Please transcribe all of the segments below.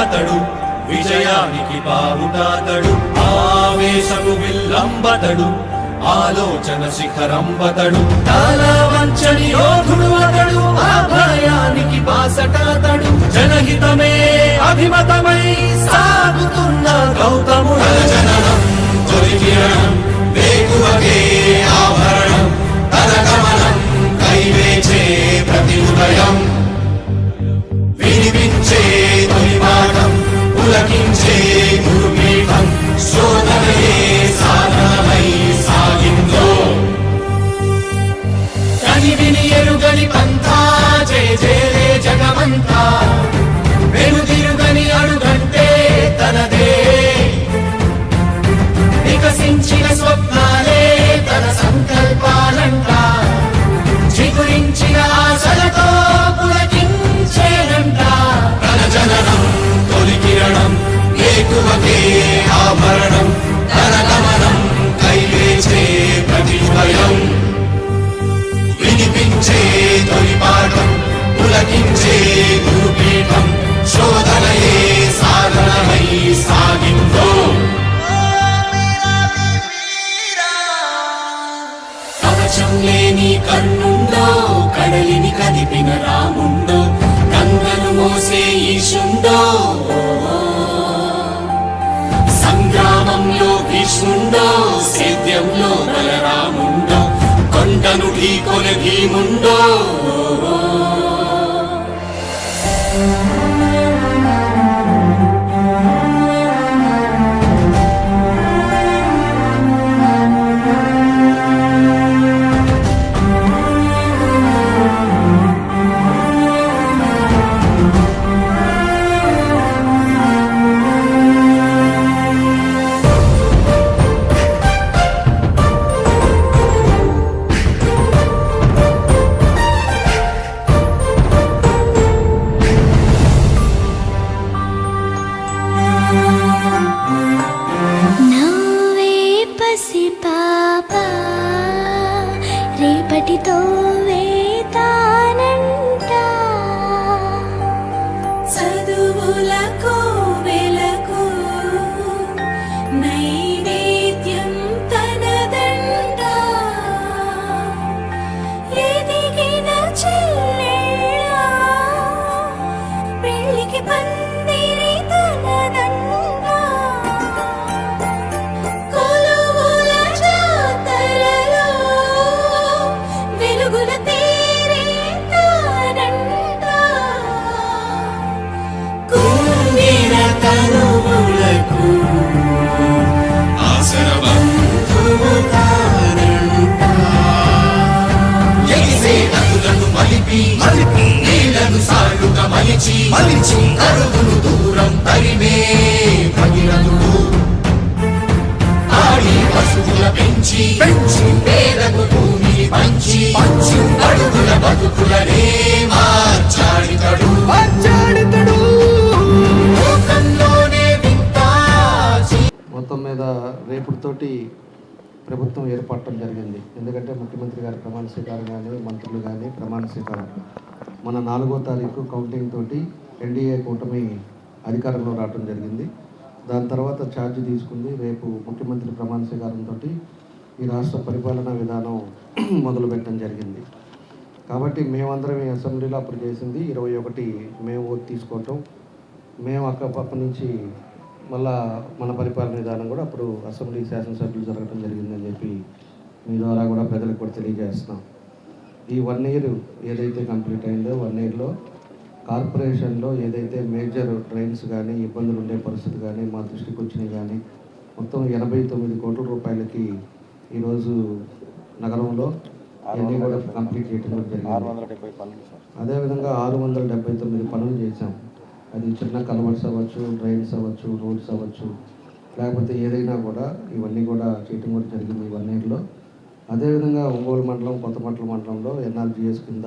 అతడు విజయానికి బావుటాతడు ఆవేశము విల్లంబతడు ఆలోచన శిఖరంబతడు. చాలా వంచని యోధుడు అతడు ఆ భయానికి బాసటాతడు. జనహితమే అభిమతమై సాగుతున్న కవచం లేని కన్నుండో కడలిని కదిపిన రాముండో గంగను మోసే ఈశుండో. సంగ్రామంలో భీష్ముండో సేద్యంలో బలరాముండో కొండను ఢీకొన భీముండో. మలిపి మలిపి నీళ్ళను సాలుగా మలిచి మలిచి కరువును దూరం తరిమే భగీరథుడు ఆడి పశువుల పెంచి పెంచి పేదకు భూమిని పంచి పంచి. అడుగుల బతుకులనే మార్చాడితడు. వింత మొత్తం మీద రేపుతోటి ప్రభుత్వం ఏర్పడటం జరిగింది. ఎందుకంటే ముఖ్యమంత్రి గారి ప్రమాణ స్వీకారం కానీ మంత్రులు కానీ ప్రమాణ స్వీకారం. మన నాలుగో తారీఖు కౌంటింగ్ తోటి ఎన్డీఏ కూటమి అధికారంలో రావడం జరిగింది. దాని తర్వాత ఛార్జ్ తీసుకుంది. రేపు ముఖ్యమంత్రి ప్రమాణ స్వీకారంతో ఈ రాష్ట్ర పరిపాలనా విధానం మొదలు పెట్టడం జరిగింది. కాబట్టి మేమందరం ఈ అసెంబ్లీలో అప్పుడు చేసింది ఇరవై ఒకటి మేము ఓటు తీసుకోవటం. మేము అక్క పక్క నుంచి మళ్ళా మన పరిపాలన విధానం కూడా అప్పుడు అసెంబ్లీ శాసనసభ్యులు జరగడం జరిగిందని చెప్పి మీ ద్వారా కూడా ప్రజలకు కూడా తెలియజేస్తున్నాం. ఈ వన్ ఇయర్ ఏదైతే కంప్లీట్ అయిందో వన్ ఇయర్లో కార్పొరేషన్లో ఏదైతే మేజర్ ట్రైన్స్ కానీ ఇబ్బందులు ఉండే పరిస్థితి కానీ మా దృష్టికి వచ్చినాయి కానీ మొత్తం ఎనభై తొమ్మిది కోట్ల రూపాయలకి ఈరోజు నగరంలో అన్నీ కూడా కంప్లీట్ చేయడం జరిగింది. అదేవిధంగా ఆరు వందల డెబ్బై తొమ్మిది పనులు చేశాం. అది చిన్న కలవర్స్ అవ్వచ్చు డ్రైన్స్ అవ్వచ్చు రోడ్స్ అవ్వచ్చు. లేకపోతే ఏదైనా కూడా ఇవన్నీ కూడా చేయటం కూడా జరిగింది ఈ అదేవిధంగా ఒంగోలు మండలం కొత్తపట్ల మండలంలో ఎన్ఆర్జిఎస్ కింద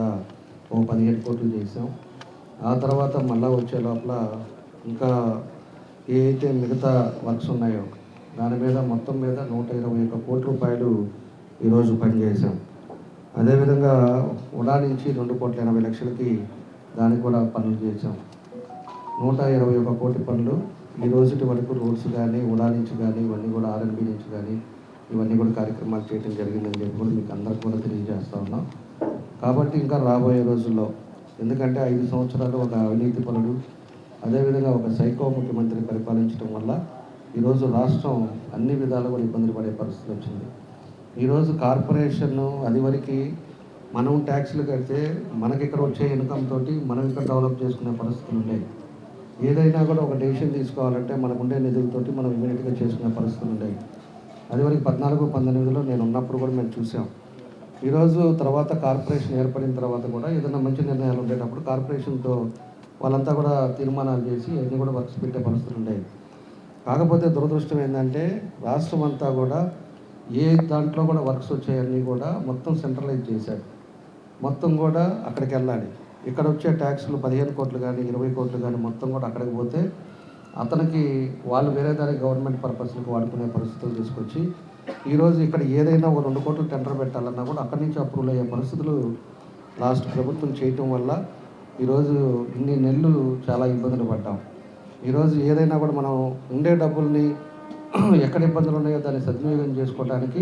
ఓ పదిహేడు కోట్లు చేసాం ఆ తర్వాత మళ్ళా వచ్చే లోపల ఇంకా ఏ మిగతా వర్క్స్ ఉన్నాయో దాని మీద మొత్తం మీద నూట ఇరవై ఒక్క కోట్ల రూపాయలు ఈరోజు పనిచేసాం అదేవిధంగా ఉడా నుంచి రెండు కోట్ల ఎనభై లక్షలకి దానికి కూడా పనులు చేసాం నూట ఇరవై ఒక కోటి పనులు. ఈ రోజుటి వరకు రోడ్స్ కానీ ఉడా నుంచి కానీ ఇవన్నీ కూడా ఆర్ఎన్బి నుంచి కానీ ఇవన్నీ కూడా కార్యక్రమాలు చేయడం జరిగిందని చెప్పి కూడా మీకు అందరికి కూడా తెలియజేస్తా ఉన్నాం. కాబట్టి ఇంకా రాబోయే రోజుల్లో ఎందుకంటే ఐదు సంవత్సరాలు ఒక అవినీతి పనులు అదేవిధంగా ఒక సైకో ముఖ్యమంత్రి పరిపాలించడం వల్ల ఈరోజు రాష్ట్రం అన్ని విధాలు కూడా ఇబ్బందులు పడే పరిస్థితి వచ్చింది. ఈరోజు కార్పొరేషన్ అది వరకు మనం ట్యాక్స్లు కడితే మనకి ఇక్కడ వచ్చే ఇన్కమ్ తోటి మనం ఇక్కడ డెవలప్ చేసుకునే పరిస్థితులు ఉన్నాయి. ఏదైనా కూడా ఒక డెసిషన్ తీసుకోవాలంటే మనకు ఉండే నిధులతోటి మనం ఇమీడియట్గా చేసుకునే పరిస్థితులు ఉండేవి అది వరకు పద్నాలుగు పంతొమ్మిదిలో నేను ఉన్నప్పుడు కూడా మేము చూసాం. ఈరోజు తర్వాత కార్పొరేషన్ ఏర్పడిన తర్వాత కూడా ఏదైనా మంచి నిర్ణయాలు ఉండేటప్పుడు కార్పొరేషన్తో వాళ్ళంతా కూడా తీర్మానాలు చేసి అన్నీ కూడా వర్క్స్ పెట్టే పరిస్థితులు ఉండేవి కాకపోతే దురదృష్టం ఏంటంటే రాష్ట్రం అంతా కూడా ఏ దాంట్లో కూడా వర్క్స్ వచ్చాయన్నీ కూడా మొత్తం సెంట్రలైజ్ చేశాడు మొత్తం కూడా అక్కడికి వెళ్ళాలి. ఇక్కడ వచ్చే ట్యాక్స్లు పదిహేను కోట్లు కానీ ఇరవై కోట్లు కానీ మొత్తం కూడా అక్కడికి పోతే అతనికి వాళ్ళు వేరే దానికి గవర్నమెంట్ పర్పస్లకు వాడుకునే పరిస్థితులు తీసుకొచ్చి ఈరోజు ఇక్కడ ఏదైనా ఒక రెండు కోట్లు టెండర్ పెట్టాలన్నా కూడా అక్కడి నుంచి అప్రూవల్ అయ్యే పరిస్థితులు లాస్ట్ ప్రభుత్వం చేయటం వల్ల ఈరోజు ఇన్ని నెలలు చాలా ఇబ్బందులు పడ్డాం. ఈరోజు ఏదైనా కూడా మనం ఉండే డబ్బుల్ని ఎక్కడ ఇబ్బందులు ఉన్నాయో దాన్ని సద్వినియోగం చేసుకోవడానికి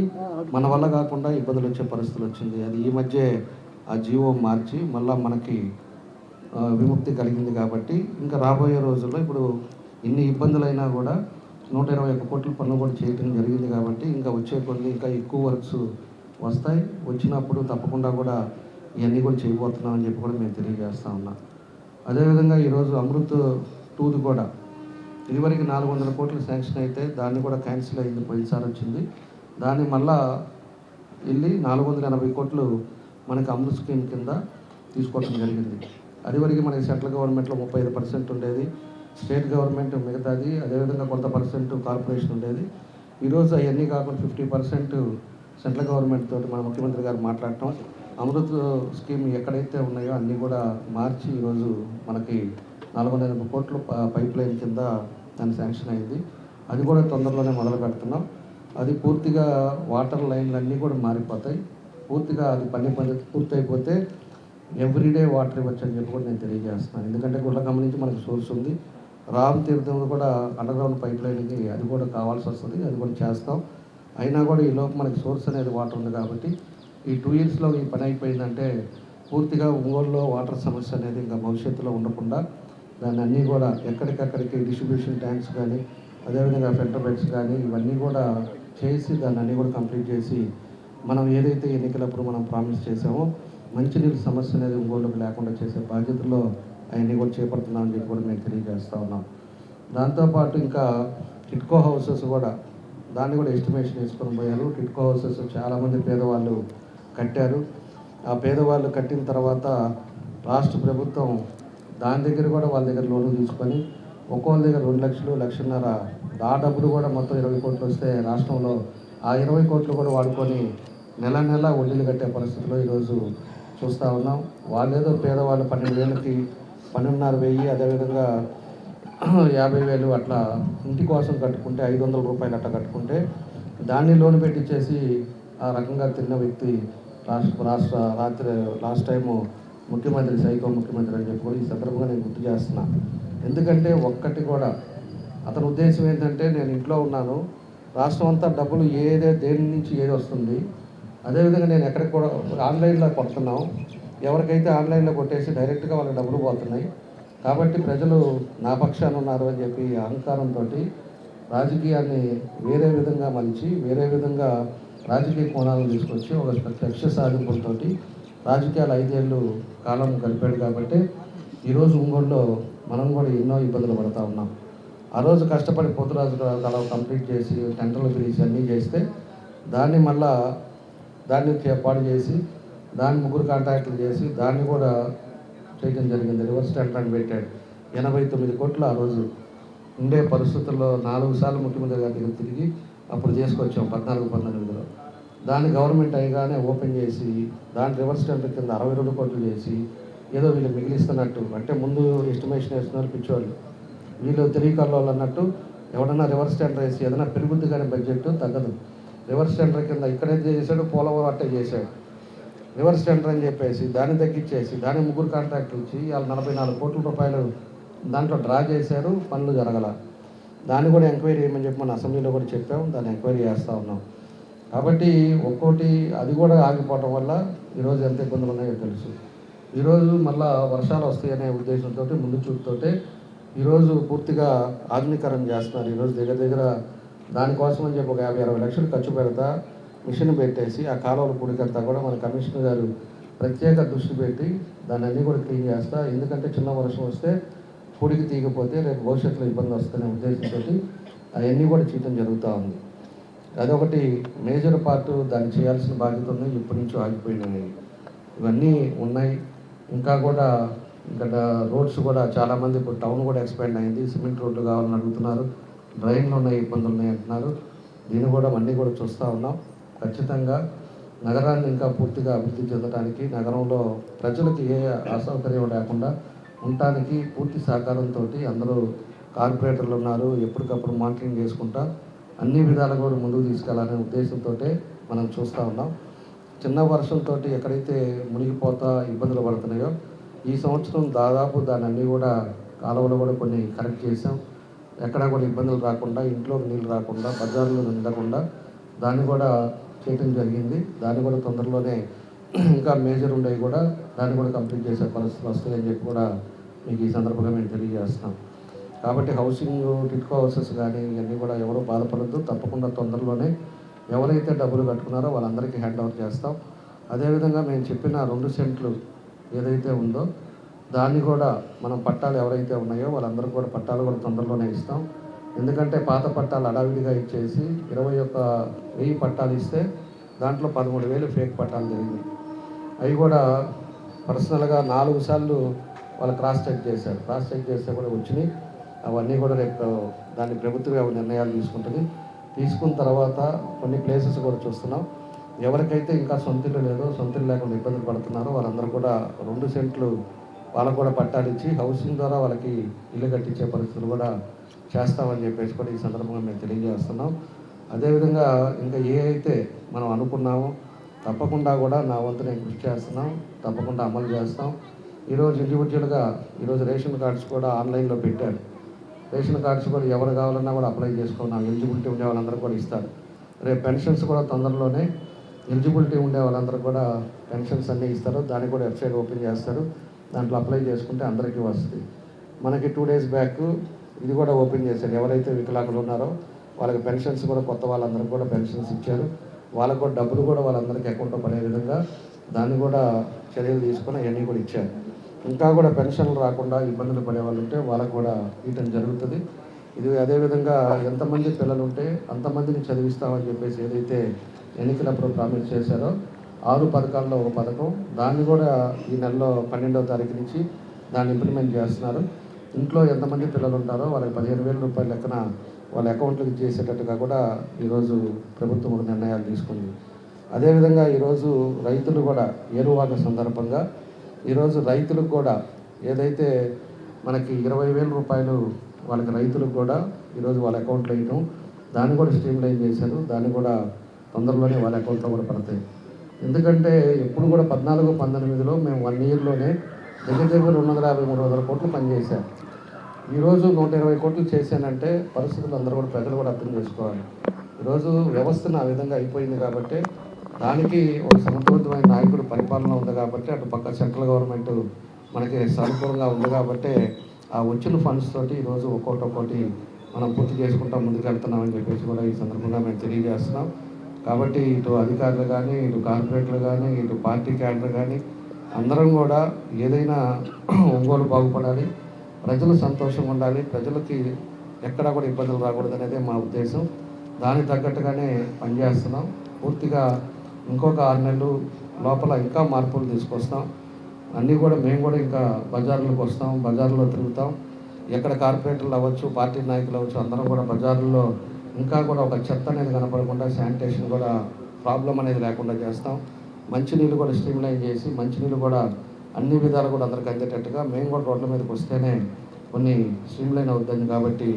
మన వల్ల కాకుండా ఇబ్బందులు వచ్చే పరిస్థితులు వచ్చింది. అది ఈ మధ్య ఆ జీవో మార్చి మళ్ళీ మనకి విముక్తి కలిగింది కాబట్టి ఇంకా రాబోయే రోజుల్లో ఇప్పుడు ఇన్ని ఇబ్బందులైనా కూడా నూట ఇరవై ఒక్క కోట్ల పనులు కూడా చేయటం జరిగింది కాబట్టి ఇంకా వచ్చే కొన్ని ఇంకా ఎక్కువ వర్క్స్ వస్తాయి. వచ్చినప్పుడు తప్పకుండా కూడా ఇవన్నీ కూడా చేయబోతున్నాం అని చెప్పి కూడా మేము తెలియజేస్తా ఉన్నాం. అదేవిధంగా ఈరోజు అమృత్ టూది కూడా ఇదివరకు నాలుగు వందల కోట్లు శాంక్షన్ అయితే దాన్ని కూడా క్యాన్సిల్ అయింది పోయినసారి వచ్చింది. దాన్ని మళ్ళా వెళ్ళి నాలుగు వందల ఎనభై కోట్లు మనకి అమృత్ స్కీమ్ కింద తీసుకోవడం జరిగింది. అదివరకు మనకి సెంట్రల్ గవర్నమెంట్లో ముప్పై ఐదు పర్సెంట్ ఉండేది. స్టేట్ గవర్నమెంట్ మిగతాది అదేవిధంగా కొంత పర్సెంట్ కార్పొరేషన్ ఉండేది. ఈరోజు అవన్నీ కాకుండా ఫిఫ్టీ పర్సెంట్ సెంట్రల్ గవర్నమెంట్ తోటి మన ముఖ్యమంత్రి గారు మాట్లాడటం. అమృత్ స్కీమ్ ఎక్కడైతే ఉన్నాయో అన్నీ కూడా మార్చి ఈరోజు మనకి నాలుగు వందల ఎనభై కోట్లు ప- పైప్ లైన్ కింద దాన్ని శాంక్షన్ అయింది. అది కూడా తొందరలోనే మొదలు పెడుతున్నాం అది పూర్తిగా వాటర్ లైన్లు అన్నీ కూడా మారిపోతాయి. పూర్తిగా అది పని పద్ధతి పూర్తి అయిపోతే ఎవ్రీడే వాటర్ ఇవ్వచ్చు అని చెప్పి కూడా నేను తెలియజేస్తున్నాను. ఎందుకంటే గుళ్ళకమ్మ నుంచి మనకు సోర్స్ ఉంది. రామ్ తీర్థం కూడా అండర్గ్రౌండ్ పైప్ లైన్కి అది కూడా కావాల్సి వస్తుంది. అది కూడా చేస్తాం. అయినా కూడా ఈ లోపు మనకి సోర్స్ అనేది వాటర్ ఉంది కాబట్టి ఈ టూ ఇయర్స్లో ఈ పని అయిపోయిందంటే పూర్తిగా ఒంగోలులో వాటర్ సమస్య అనేది ఇంకా భవిష్యత్తులో ఉండకుండా దాన్ని అన్నీ కూడా ఎక్కడికక్కడికి డిస్ట్రిబ్యూషన్ ట్యాంక్స్ కానీ అదేవిధంగా ఫిల్టర్ బెడ్స్ కానీ ఇవన్నీ కూడా చేసి దాన్ని అన్నీ కూడా కంప్లీట్ చేసి మనం ఏదైతే ఎన్నికలప్పుడు మనం ప్రామిస్ చేసామో మంచినీళ్ళ సమస్య అనేది ఒంగోలుకు లేకుండా చేసే బాధ్యతలో అవన్నీ కూడా చేపడుతున్నామని చెప్పి కూడా మేము తెలియజేస్తూ ఉన్నాం. దాంతోపాటు ఇంకా టిట్కో హౌసెస్ కూడా దాన్ని కూడా ఎస్టిమేషన్ వేసుకొని పోయారు. టిట్కో హౌసెస్ చాలామంది పేదవాళ్ళు కట్టారు. ఆ పేదవాళ్ళు కట్టిన తర్వాత రాష్ట్ర ప్రభుత్వం దాని దగ్గర కూడా వాళ్ళ దగ్గర లోన్లు తీసుకొని ఒక్కొక్కరి దగ్గర రెండు లక్షలు లక్షన్నర ఆ డబ్బులు కూడా మొత్తం ఇరవై కోట్లు వస్తే రాష్ట్రంలో ఆ ఇరవై కోట్లు కూడా వాడుకొని నెల నెల వడ్డీలు కట్టే పరిస్థితిలో ఈరోజు చూస్తూ ఉన్నాం. వాళ్ళేదో పేదవాళ్ళు పన్నెండు వేలకి పన్నెండున్నర వెయ్యి అదేవిధంగా యాభై వేలు అట్లా ఇంటి కోసం కట్టుకుంటే ఐదు వందల రూపాయలు అట్లా కట్టుకుంటే దాన్ని లోన్ పెట్టించేసి ఆ రకంగా తిన్న వ్యక్తి రాష్ట్ర రాష్ట్ర రాత్రి లాస్ట్ టైము ముఖ్యమంత్రి సైకో ముఖ్యమంత్రి అని చెప్పి ఈ సందర్భంగా నేను గుర్తు చేస్తున్నా. ఎందుకంటే ఒక్కటి కూడా అతని ఉద్దేశం ఏంటంటే నేను ఇంట్లో ఉన్నాను. రాష్ట్రం అంతా డబ్బులు ఏదే దేని నుంచి ఏది వస్తుంది అదేవిధంగా నేను ఎక్కడికి కూడా ఆన్లైన్లో కొడుతున్నాం. ఎవరికైతే ఆన్లైన్లో కొట్టేసి డైరెక్ట్గా వాళ్ళకి డబ్బులు పోతున్నాయి. కాబట్టి ప్రజలు నా పక్షాన ఉన్నారు అని చెప్పి అహంకారంతో రాజకీయాన్ని వేరే విధంగా మలిచి వేరే విధంగా రాజకీయ కోణాలను తీసుకొచ్చి ఒక లక్ష్య సాధింపులతో రాజకీయాలు ఐదేళ్ళు కాలం గడిపాడు కాబట్టి ఈరోజు ఒంగోలులో మనం కూడా ఎన్నో ఇబ్బందులు పడతా ఉన్నాం. ఆ రోజు కష్టపడి పోతురాజు కళ కంప్లీట్ చేసి టెంటర్లు పిలిచి అన్నీ చేస్తే దాన్ని మళ్ళా దాన్ని ఏర్పాటు చేసి దాన్ని ముగ్గురు కాంట్రాక్టులు చేసి దాన్ని కూడా చేయడం జరిగింది. రివర్స్ టెండర్ పెట్టాడు. ఎనభై తొమ్మిది కోట్లు ఆ రోజు. ఉండే పరిస్థితుల్లో నాలుగు సార్లు ముఖ్యమంత్రి గారి దగ్గర తిరిగి అప్పుడు చేసుకొచ్చాం పద్నాలుగు పంతొమ్మిదిలో దాన్ని గవర్నమెంట్ అయ్యగానే ఓపెన్ చేసి దాని రివర్స్ టెండర్ కింద అరవై రెండు కోట్లు చేసి ఏదో వీళ్ళు మిగిలిస్తున్నట్టు. అంటే ముందు ఎస్టిమేషన్ వేస్తున్నారు పిచ్చోళ్ళు. వీళ్ళు తెలియకల్లో అన్నట్టు ఎవడన్నా రివర్స్ టెండర్ వేసి ఏదైనా పెరుగుద్ది కానీ బడ్జెట్ తగ్గదు. రివర్స్ టెండర్ కింద ఇక్కడే చేశాడు పోలవరం అట్టే చేశాడు. రివర్స్ టెండర్ అని చెప్పేసి దాన్ని తగ్గించేసి దాన్ని ముగ్గురు కాంట్రాక్ట్ ఇచ్చి వాళ్ళు నలభై నాలుగు కోట్ల రూపాయలు దాంట్లో డ్రా చేశారు పనులు జరగల. దాన్ని కూడా ఎంక్వైరీ చేయమని చెప్పి మన అసెంబ్లీలో కూడా చెప్పాము దాన్ని ఎంక్వైరీ చేస్తూ ఉన్నాం. కాబట్టి ఒక్కోటి అది కూడా ఆగిపోవటం వల్ల ఈరోజు ఎంత ఇబ్బందులు ఉన్నాయో తెలుసు. ఈరోజు మళ్ళా వర్షాలు వస్తాయనే ఉద్దేశంతో ముందు చూపుతోటే ఈరోజు పూర్తిగా ఆధునీకరణ చేస్తున్నారు. ఈరోజు దగ్గర దగ్గర దానికోసం అని చెప్పి ఒక యాభై అరవై లక్షలు ఖర్చు పెడతా మిషన్ పెట్టేసి ఆ కాలువల పొడికంతా కూడా మన కమిషనర్ గారు ప్రత్యేక దృష్టి పెట్టి దాన్ని అన్నీ కూడా క్లీన్ చేస్తా. ఎందుకంటే చిన్న వర్షం వస్తే పొడికి తీయకపోతే రేపు భవిష్యత్తులో ఇబ్బంది వస్తుందనే ఉద్దేశంతో అవన్నీ కూడా చేయటం జరుగుతూ ఉంది. అదొకటి మేజర్ పార్ట్ దాన్ని చేయాల్సిన బాధ్యత ఉంది. ఇప్పటి నుంచి ఆగిపోయినాయి ఇవన్నీ ఉన్నాయి. ఇంకా కూడా ఇంకా రోడ్స్ కూడా చాలామంది ఇప్పుడు టౌన్ కూడా ఎక్స్పాండ్ అయింది. సిమెంట్ రోడ్లు కావాలని అడుగుతున్నారు. డ్రైవింగ్లో ఉన్న ఇబ్బందులు ఉన్నాయి అంటున్నారు. దీన్ని కూడా అన్నీ కూడా చూస్తూ ఉన్నాం. ఖచ్చితంగా నగరాన్ని ఇంకా పూర్తిగా అభివృద్ధి చెందడానికి నగరంలో ప్రజలకు ఏ అసౌకర్యం లేకుండా ఉండటానికి పూర్తి సహకారంతో అందరూ కార్పొరేటర్లు ఉన్నారు ఎప్పటికప్పుడు మానిటరింగ్ చేసుకుంటా అన్ని విధాలుగా కూడా ముందుకు తీసుకెళ్ళాలనే ఉద్దేశంతో మనం చూస్తూ ఉన్నాం. చిన్న వర్షంతో ఎక్కడైతే మునిగిపోతా ఇబ్బందులు పడుతున్నాయో ఈ సంవత్సరం దాదాపు దాన్ని అన్నీ కూడా కాలువలు కూడా కొన్ని కరెక్ట్ చేసాం ఎక్కడా కూడా ఇబ్బందులు రాకుండా ఇంట్లోకి నీళ్ళు రాకుండా బజార్లో నిండకుండా దాన్ని కూడా చేయటం జరిగింది. దాన్ని కూడా తొందరలోనే ఇంకా మేజర్ ఉండేవి కూడా దాన్ని కూడా కంప్లీట్ చేసే పరిస్థితి వస్తుంది అని చెప్పి కూడా మీకు ఈ సందర్భంగా మేము తెలియజేస్తున్నాం. కాబట్టి హౌసింగ్ టిట్కో హౌసెస్ కానీ ఇవన్నీ కూడా ఎవరు బాధపడద్దు. తప్పకుండా తొందరలోనే ఎవరైతే డబ్బులు కట్టుకున్నారో వాళ్ళందరికీ హ్యాండ్ ఓవర్ చేస్తాం. అదేవిధంగా మేము చెప్పిన రెండు సెంట్లు ఏదైతే ఉందో దాన్ని కూడా మనం పట్టాలు ఎవరైతే ఉన్నాయో వాళ్ళందరూ కూడా పట్టాలు కూడా తొందరలోనే ఇస్తాం. ఎందుకంటే పాత పట్టాలు అడావిడిగా ఇచ్చేసి ఇరవై ఒక్క వెయ్యి పట్టాలు ఇస్తే దాంట్లో పదమూడు వేలు ఫేక్ పట్టాలు జరిగింది అవి కూడా పర్సనల్గా నాలుగు సార్లు వాళ్ళు క్రాస్ చెక్ చేశారు. క్రాస్ చెక్ చేస్తే కూడా వచ్చినాయి. అవన్నీ కూడా రేపు దాన్ని ప్రభుత్వం నిర్ణయాలు తీసుకుంటుంది. తీసుకున్న తర్వాత కొన్ని ప్లేసెస్ కూడా చూస్తున్నాం. ఎవరికైతే ఇంకా సొంత లేదో సొంత లేకుండా ఇబ్బందులు పడుతున్నారో వాళ్ళందరూ కూడా రెండు సెంట్లు వాళ్ళకు కూడా పట్టాలిచ్చి హౌసింగ్ ద్వారా వాళ్ళకి ఇల్లు కట్టించే పరిస్థితులు కూడా చేస్తామని చెప్పేసి కూడా ఈ సందర్భంగా మేము తెలియజేస్తున్నాం. అదేవిధంగా ఇంకా ఏ అయితే మనం అనుకున్నామో తప్పకుండా కూడా నా వంతు నేను కృషి చేస్తున్నాం. తప్పకుండా అమలు చేస్తాం. ఈరోజు ఇండివిజువల్గా ఈరోజు రేషన్ కార్డ్స్ కూడా ఆన్లైన్లో పెట్టారు. రేషన్ కార్డ్స్ కూడా ఎవరు కావాలన్నా కూడా అప్లై చేసుకున్నాం ఎలిజిబిలిటీ ఉండే వాళ్ళందరూ కూడా ఇస్తారు. రేపు పెన్షన్స్ కూడా తొందరలోనే ఎలిజిబిలిటీ ఉండే వాళ్ళందరూ కూడా పెన్షన్స్ అన్నీ ఇస్తారు. దానికి కూడా వెబ్సైట్ ఓపెన్ చేస్తారు. దాంట్లో అప్లై చేసుకుంటే అందరికీ వస్తుంది. మనకి టూ డేస్ బ్యాక్ ఇది కూడా ఓపెన్ చేశారు. ఎవరైతే వికలాంగులు ఉన్నారో వాళ్ళకి పెన్షన్స్ కూడా కొత్త వాళ్ళందరికీ కూడా పెన్షన్స్ ఇచ్చారు. వాళ్ళకు కూడా డబ్బులు కూడా వాళ్ళందరికీ అకౌంట్లో పడే విధంగా దాన్ని కూడా చర్యలు తీసుకొని అవన్నీ కూడా ఇచ్చారు. ఇంకా కూడా పెన్షన్లు రాకుండా ఇబ్బందులు పడే వాళ్ళు ఉంటే వాళ్ళకు కూడా ఇవ్వడం జరుగుతుంది. ఇది అదేవిధంగా ఎంతమంది పిల్లలు ఉంటే అంతమందిని చదివిస్తామని చెప్పేసి ఏదైతే ఎన్నికలప్పుడు ప్రామిస్ చేశారో ఆరు పథకాల్లో ఒక పథకం. దాన్ని కూడా ఈ నెలలో పన్నెండవ తారీఖు నుంచి దాన్ని ఇంప్లిమెంట్ చేస్తున్నారు. ఇంట్లో ఎంతమంది పిల్లలు ఉంటారో వాళ్ళకి పదిహేను వేల రూపాయల లెక్కన వాళ్ళ అకౌంట్లకు చేసేటట్టుగా కూడా ఈరోజు ప్రభుత్వం ఒక నిర్ణయాలు తీసుకుంది. అదేవిధంగా ఈరోజు రైతులు కూడా ఏరువాక సందర్భంగా ఈరోజు రైతులకు కూడా ఏదైతే మనకి ఇరవై వేల రూపాయలు వాళ్ళకి రైతులకు కూడా ఈరోజు వాళ్ళ అకౌంట్లో వేయటం దాన్ని కూడా స్ట్రీమ్ లైన్ చేశారు. దాన్ని కూడా తొందరలోనే వాళ్ళ అకౌంట్లో కూడా పడతాయి. ఎందుకంటే ఎప్పుడు కూడా పద్నాలుగు పంతొమ్మిదిలో మేము వన్ ఇయర్లోనే దగ్గర దగ్గర రెండు వందల యాభై మూడు వందల కోట్లు పనిచేశాం. ఈరోజు నూట ఇరవై కోట్లు చేశానంటే పరిస్థితులు అందరూ కూడా ప్రజలు కూడా అర్థం చేసుకోవాలి. ఈరోజు వ్యవస్థను ఆ విధంగా అయిపోయింది కాబట్టి దానికి ఒక సమర్థవంతమైన నాయకుడు పరిపాలన ఉంది కాబట్టి అటు పక్క సెంట్రల్ గవర్నమెంట్ మనకి సానుకూలంగా ఉంది కాబట్టి ఆ వచ్చిన ఫండ్స్ తోటి ఈరోజు ఒక్కొక్కటి ఒక్కొక్కటి మనం పూర్తి చేసుకుంటా ముందుకు వెళ్తున్నామని చెప్పేసి కూడా ఈ సందర్భంగా మేము తెలియజేస్తున్నాం. కాబట్టి ఇటు అధికారులు కానీ ఇటు కార్పొరేట్లు కానీ ఇటు పార్టీ క్యాడర్ కానీ అందరం కూడా ఏదైనా ఒంగోలు బాగుపడాలి ప్రజలు సంతోషంగా ఉండాలి ప్రజలకి ఎక్కడా కూడా ఇబ్బందులు రాకూడదు అనేది మా ఉద్దేశం. దానికి తగ్గట్టుగానే పనిచేస్తున్నాం పూర్తిగా ఇంకొక ఆరు నెలలు లోపల ఇంకా మార్పులు తీసుకొస్తాం. అన్నీ కూడా మేము కూడా ఇంకా బజార్లకు వస్తాం బజార్లో తిరుగుతాం. ఎక్కడ కార్పొరేటర్లు అవ్వచ్చు పార్టీ నాయకులు అవ్వచ్చు అందరం కూడా బజార్లో ఇంకా కూడా ఒక చెత్త అనేది కనపడకుండా శానిటేషన్ కూడా ప్రాబ్లం అనేది లేకుండా చేస్తాం. మంచినీళ్ళు కూడా స్ట్రీమ్ లైన్ చేసి మంచినీళ్ళు కూడా అన్ని విధాలు కూడా అందరికి అందేటట్టుగా మేము కూడా రోడ్ల మీదకి వస్తేనే కొన్ని స్ట్రీమ్ లైన్ అవుతుంది కాబట్టి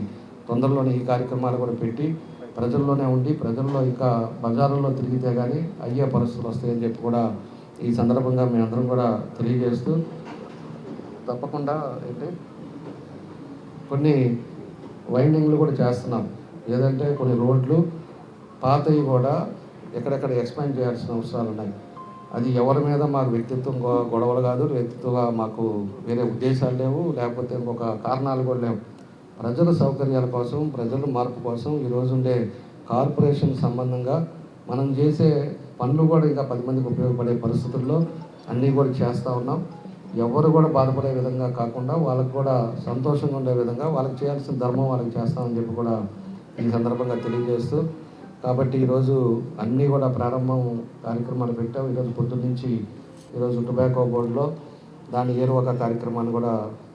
తొందరలోనే ఈ కార్యక్రమాలు కూడా పెట్టి ప్రజల్లోనే ఉండి ప్రజల్లో ఇంకా బజారుల్లో తిరిగితే కానీ అయ్యే పరిస్థితులు వస్తాయని చెప్పి కూడా ఈ సందర్భంగా మేమందరం కూడా తెలియజేస్తూ తప్పకుండా అయితే కొన్ని వైండింగ్లు కూడా చేస్తున్నాం. ఏదంటే కొన్ని రోడ్లు పాతవి కూడా ఎక్కడెక్కడ ఎక్స్పాండ్ చేయాల్సిన అవసరాలు ఉన్నాయి. అది ఎవరి మీద మాకు వ్యక్తిత్వం గొ- గొడవలు కాదు వ్యక్తిత్వంగా మాకు వేరే ఉద్దేశాలు లేవు లేకపోతే ఇంకొక కారణాలు కూడా లేవు. ప్రజల సౌకర్యాల కోసం ప్రజల మార్పు కోసం ఈరోజు ఉండే కార్పొరేషన్ సంబంధంగా మనం చేసే పనులు కూడా ఇంకా పది మందికి ఉపయోగపడే పరిస్థితుల్లో అన్నీ కూడా చేస్తూ ఉన్నాం. ఎవరు కూడా బాధపడే విధంగా కాకుండా వాళ్ళకు కూడా సంతోషంగా ఉండే విధంగా వాళ్ళకి చేయాల్సిన ధర్మం వాళ్ళకి చేస్తామని చెప్పి కూడా ఈ సందర్భంగా తెలియజేస్తూ కాబట్టి ఈరోజు అన్నీ కూడా ప్రారంభం కార్యక్రమాలు పెట్టాం. ఈరోజు పొద్దున్న నుంచి ఈరోజు టొబాకో బోర్డులో దాని ఏరువక కార్యక్రమాన్ని కూడా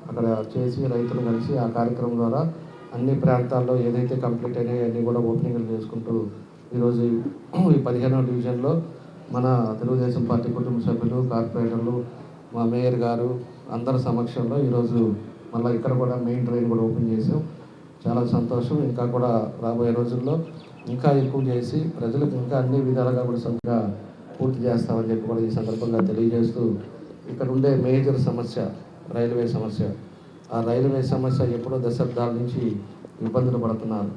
అక్కడ చేసి రైతులు కలిసి ఆ కార్యక్రమం ద్వారా అన్ని ప్రాంతాల్లో ఏదైతే కంప్లీట్ అయినాయో అన్నీ కూడా ఓపెనింగ్లు చేసుకుంటూ ఈరోజు ఈ పదిహేనవ డివిజన్లో మన తెలుగుదేశం పార్టీ కుటుంబ సభ్యులు కార్పొరేటర్లు మా మేయర్ గారు అందరి సమక్షంలో ఈరోజు మళ్ళీ ఇక్కడ కూడా మెయిన్ ట్రైన్ కూడా ఓపెన్ చేసాం. చాలా సంతోషం. ఇంకా కూడా రాబోయే రోజుల్లో ఇంకా ఎక్కువ చేసి ప్రజలకు ఇంకా అన్ని విధాలుగా కూడా సరిగ్గా పూర్తి చేస్తామని చెప్పి కూడా ఈ సందర్భంగా తెలియజేస్తూ ఇక్కడ ఉండే మేజర్ సమస్య రైల్వే సమస్య. ఆ రైల్వే సమస్య ఎప్పుడో దశాబ్దాల నుంచి ఇబ్బందులు పడుతున్నారు.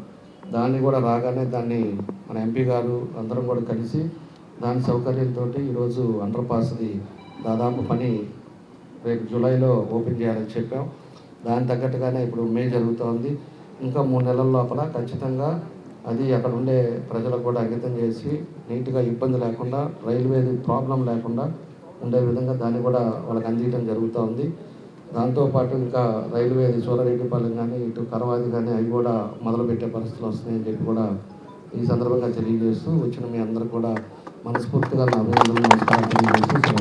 దాన్ని కూడా రాగానే దాన్ని మన ఎంపీ గారు అందరం కూడా కలిసి దాని సౌకర్యంతో ఈరోజు అండర్ పాస్ది దాదాపు పని రేపు జూలైలో ఓపెన్ చేయాలని చెప్పాం. దాని తగ్గట్టుగానే ఇప్పుడు మే జరుగుతోంది. ఇంకా మూడు నెలల లోపల ఖచ్చితంగా అది అక్కడ ఉండే ప్రజలకు కూడా అంకితం చేసి నీట్గా ఇబ్బంది లేకుండా రైల్వేది ప్రాబ్లం లేకుండా ఉండే విధంగా దాన్ని కూడా వాళ్ళకి అందించడం జరుగుతూ ఉంది. దాంతోపాటు ఇంకా రైల్వే సూరారెడ్డిపాలెం కానీ ఇటు కరవాది కానీ అవి కూడా మొదలుపెట్టే పరిస్థితులు వస్తున్నాయని చెప్పి కూడా ఈ సందర్భంగా తెలియజేస్తూ వచ్చిన మీ అందరూ కూడా మనస్ఫూర్తిగా నా అభినందనలు నమస్కారం తెలియజేస్తూ